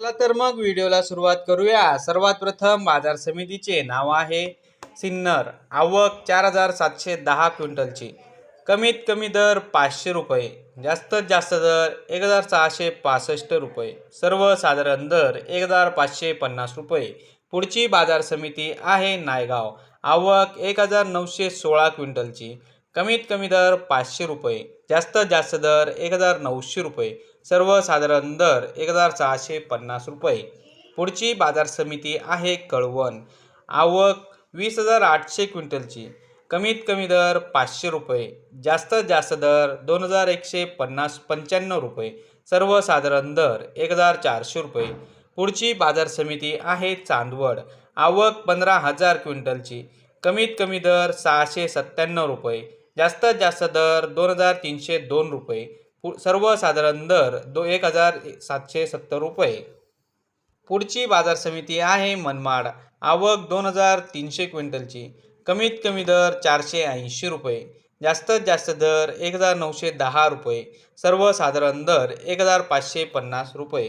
चला तर मग व्हिडिओला सुरुवात करूया. सर्वात प्रथम बाजार समितीचे नाव आहे सिन्नर. आवक चार हजार सातशे दहा क्विंटलची. कमीत कमी दर पाचशे रुपये. जास्तीत जास्त दर एक हजार सहाशे पासष्ट रुपये. सर्वसाधारण दर एक हजार पाचशे पन्नास रुपये. पुढची बाजार समिती आहे नायगाव. आवक एक हजार नऊशे सोळा क्विंटलची. कमीत कमी दर पाचशे रुपये जास्तीत जास्त दर एक हजार नऊशे रुपये सर्वसाधारण दर एक हजार सहाशे पन्नास रुपये. पुढची बाजार समिती आहे कळवण. आवक वीस हजार आठशे क्विंटलची. कमीत कमी दर पाचशे रुपये जास्तीत जास्त दर दोन हजार एकशे पन्नास पंच्याण्णव रुपये सर्वसाधारण दर एक हजार चारशे रुपये. पुढची बाजार समिती आहे चांदवड. आवक पंधरा हजार क्विंटलची. कमीत कमी दर सहाशे सत्त्याण्णव रुपये जास्तीत जास्त दर दोन हजार तीनशे दोन रुपये. पु सर्वसाधारण दर दो एक हजार सातशे सत्तर रुपये. पुढची बाजार समिती आहे मनमाड. आवक दोन हजार तीनशे क्विंटलची. कमीत कमी दर चारशे ऐंशी रुपये. जास्तीत जास्त दर एक हजार नऊशे दहा रुपये. सर्वसाधारण दर एक हजार पाचशे पन्नास रुपये.